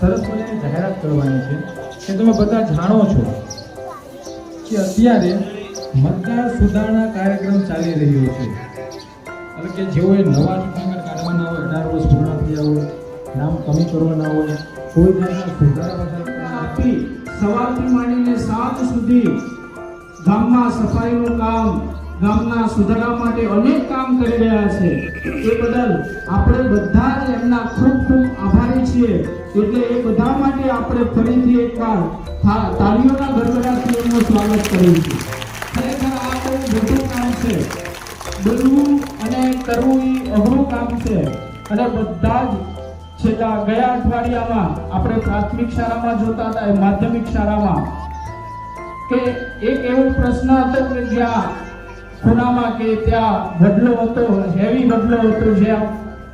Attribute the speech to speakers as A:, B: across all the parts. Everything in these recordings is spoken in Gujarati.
A: સરસ મજાની નવા ચૂંટણી કાઢવાના હોય નામ કમી કરવાના હોય, કોઈ
B: સવારથી માંડીને સાત સુધી ગામમાં સફાઈનું કામ ગામના સુધારા માટે અનેક કામ કરી રહ્યા છે. એ બદલ આપણે બધા જ એમના ખૂબ ખૂબ આભારી છીએ. એટલે એ બધા માટે આપણે ફરીથી એકવાર તાળીઓના ગડગડાથી એમનું સ્વાગત છીએ. ખરેખર આ બહુ મોટું કામ છે. બોલવું અને કરવું એ અઘરું કામ છે. અને બધા જ છેલ્લા ગયા અઠવાડિયામાં આપણે પ્રાથમિક શાળામાં જોતા હતા એ માધ્યમિક શાળામાં કે એક એવો પ્રશ્ન હતો કે જ્યાં ખૂણામાં કે ત્યાં બદલો હતો, હેવી બદલો હતો જ્યાં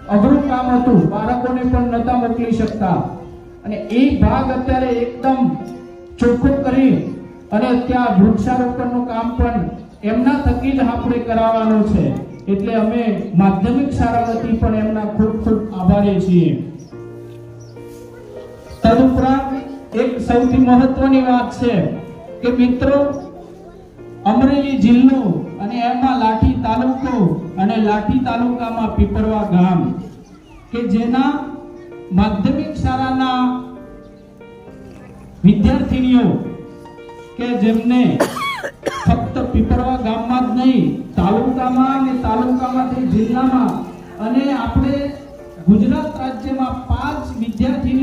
B: અઘરું કામ હતું, બાળકોને પણ નતા મોકલી શકતા. અને એ ભાગ અત્યારે એકદમ ચોખ્ખો કરી અને ત્યાં વૃક્ષારોપણનું કામ પણ એમના થકી જ આપણે કરાવવાનું છે. એટલે અમે માધ્યમિક શાળા વતી પણ એમના ખૂબ ખૂબ આભારી છીએ. તદુપરાંત એક સૌથી મહત્વની વાત છે કે મિત્રો, અમરેલી જિલ્લો અને એમાં લાઠી તાલુકો અને લાઠી તાલુકામાં પીપરવા ગામ, કે જેના માધ્યમિક શાળાના વિદ્યાર્થીનીઓ, કે જેમને ફક્ત પીપરવા ગામમાં જ નહીં, તાલુકામાં અને તાલુકામાંથી જિલ્લામાં અને આપણે ગુજરાત રાજ્યમાં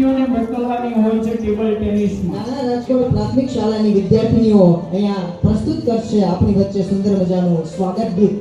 B: વિદ્યાર્થીનીઓને મોકલવાની હોય છે ટેબલ ટેનિસમાં.
C: નાના રાજકોટ પ્રાથમિક શાળાની વિદ્યાર્થીનીઓ અહીંયા પ્રસ્તુત કરશે આપણી વચ્ચે સુંદર મજાનું સ્વાગત ગીત.